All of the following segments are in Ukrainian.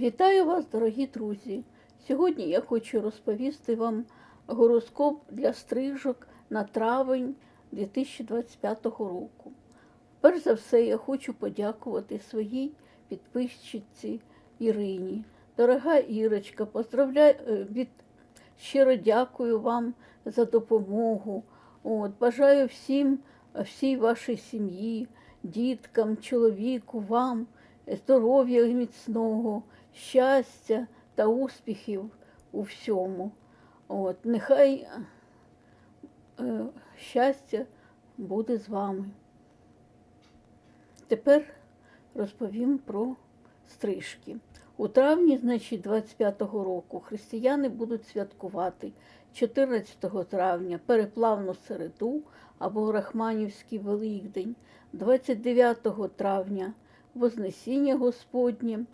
Вітаю вас, дорогі друзі! Сьогодні я хочу розповісти вам гороскоп для стрижок на травень 2025 року. Перш за все, я хочу подякувати своїй підписчиці Ірині. Дорога Ірочка, поздравляю е, від щиро дякую вам за допомогу. От, бажаю всім, всій вашій сім'ї, діткам, чоловіку, вам здоров'я міцного, щастя та успіхів у всьому. От, нехай е, щастя буде з вами. Тепер розповім про стрижки. У травні, значить, 25-го року християни будуть святкувати 14 травня переплавну середу або Рахманівський Великдень, 29 травня Вознесіння Господнє.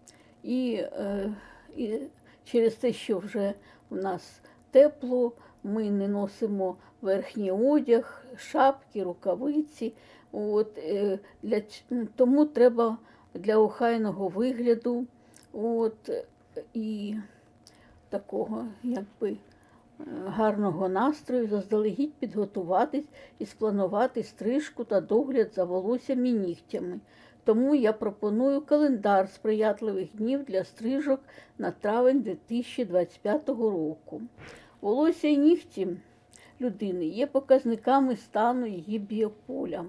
І, е, і через те, що вже в нас тепло, ми не носимо верхній одяг, шапки, рукавиці. От, е, для, тому треба для охайного вигляду от, і такого якби е, гарного настрою заздалегідь підготуватись і спланувати стрижку та догляд за волоссям і нігтями. Тому я пропоную календар сприятливих днів для стрижок на травень 2025 року. Волосся і нігті людини є показниками стану її біополя,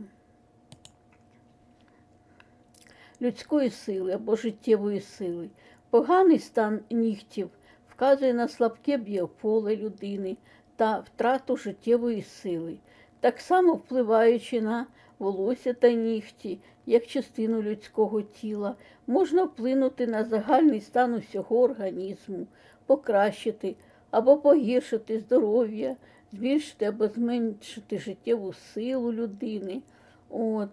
людської сили або життєвої сили. Поганий стан нігтів вказує на слабке біополе людини та втрату життєвої сили, так само впливаючи на волосся та нігті, як частину людського тіла, можна вплинути на загальний стан усього організму, покращити або погіршити здоров'я, збільшити або зменшити життєву силу людини. От.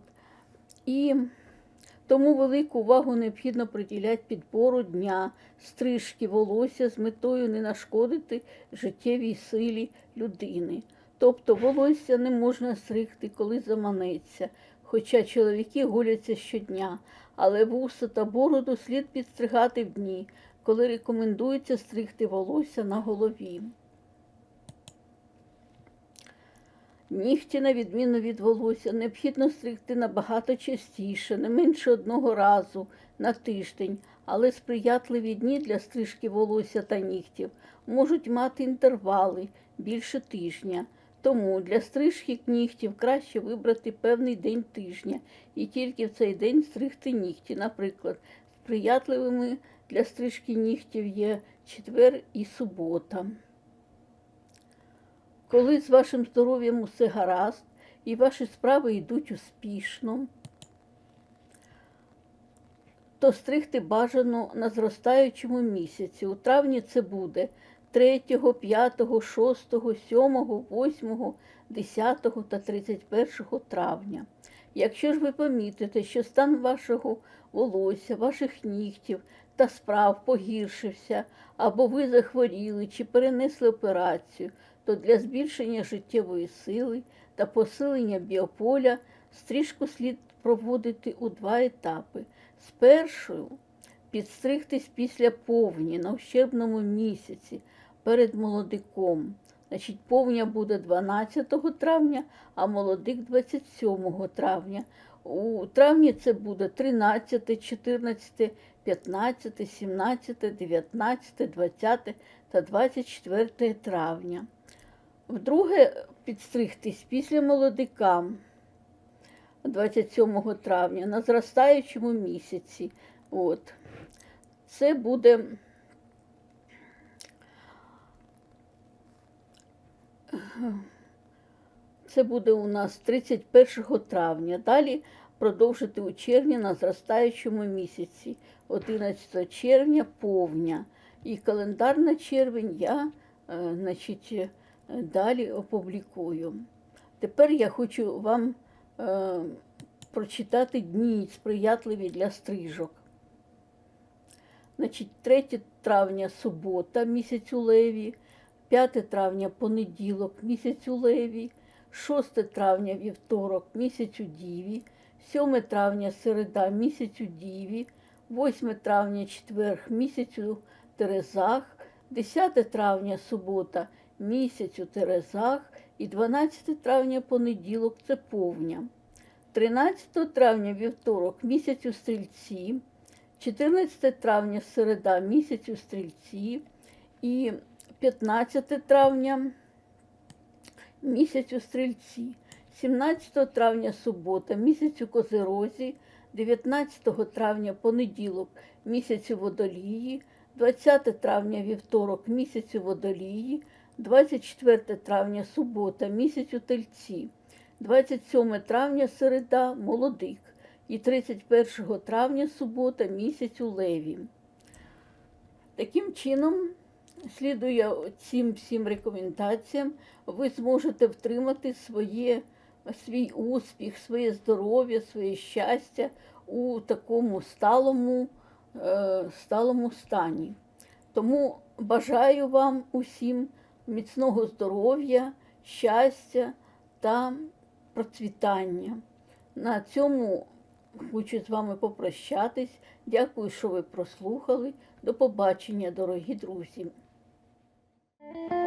І тому велику увагу необхідно приділяти підбору дня, стрижки волосся з метою не нашкодити життєвій силі людини. Тобто волосся не можна стригти, коли заманеться, хоча чоловіки гуляться щодня, але вуса та бороду слід підстригати в дні, коли рекомендується стригти волосся на голові. Нігті, на відміну від волосся, необхідно стригти набагато частіше, не менше одного разу на тиждень, але сприятливі дні для стрижки волосся та нігтів можуть мати інтервали більше тижня. Тому для стрижки нігтів краще вибрати певний день тижня і тільки в цей день стригти нігті. Наприклад, сприятливими для стрижки нігтів є четвер і субота. Коли з вашим здоров'ям усе гаразд і ваші справи йдуть успішно, то стригти бажано на зростаючому місяці. У травні це буде 3, 5, 6, 7, 8, 10 та 31 травня. Якщо ж ви помітите, що стан вашого волосся, ваших нігтів та справ погіршився, або ви захворіли чи перенесли операцію, то для збільшення життєвої сили та посилення біополя стрижку слід проводити у два етапи. Спершу підстригтись після повні на ущербному місяці перед молодиком. Значить, повня буде 12 травня, а молодик 27 травня. У травні це буде 13, 14, 15, 17, 19, 20 та 24 травня. Вдруге підстригтись після молодика 27 травня на зростаючому місяці. От. Це буде це буде у нас 31 травня. Далі продовжити у червні на зростаючому місяці, 11 червня повня. І календар на червень я е, значить, е, далі опублікую. Тепер я хочу вам е, прочитати дні сприятливі для стрижок. Значить, 3 травня субота, місяць у леві, 5 травня понеділок, місяць у леві, 6 травня вівторок, місяць у діві, 7 травня середа, місяць у діві, 8 травня четверг місяць у Терезах, 10 травня субота місяць у Терезах і 12 травня понеділок це повня. 13 травня вівторок місяць у Стрільці, 14 травня середа місяць у Стрільці і 15 травня місяць у Стрільці, 17 травня субота, місяць у Козирозі, 19 травня понеділок, місяць у Водолії, 20 травня вівторок, місяць у Водолії, 24 травня субота, місяць у Тельці, 27 травня середа, молодик, і 31 травня субота, місяць у Леві. Таким чином, слідує цим всім рекомендаціям, ви зможете втримати своє, свій успіх, своє здоров'я, своє щастя у такому сталому, е, сталому стані. Тому бажаю вам усім міцного здоров'я, щастя та процвітання. На цьому хочу з вами попрощатись. Дякую, що ви прослухали. До побачення, дорогі друзі. Thank you.